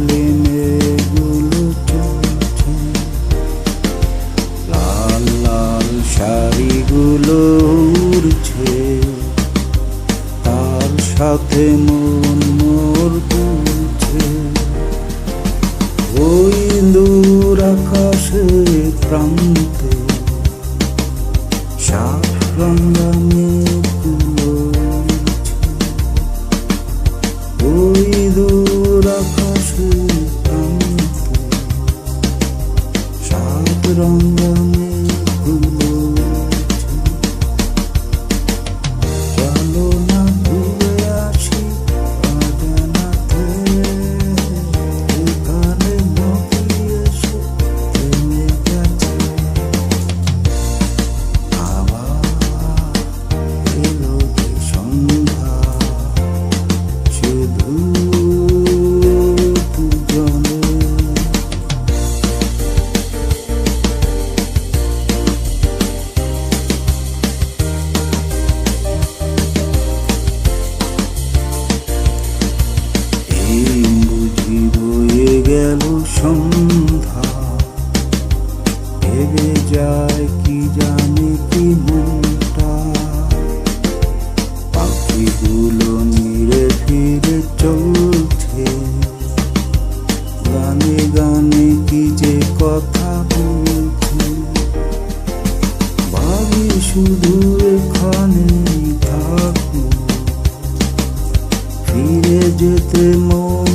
ডালে লাল লাল শাড়িগুলো সাথে মন ওই দূর আকাশে প্রান্তে সাত রঙানো rong rong সন্ধ্যা। ভেবে যায় কি জানে কি মনটা। পাখিগুলো নিরে ফিরে চলছে। গানে গানে কি যে কথা বলছে। ভাবি শুধু এখানে থাকব। ফিরে যেতে মন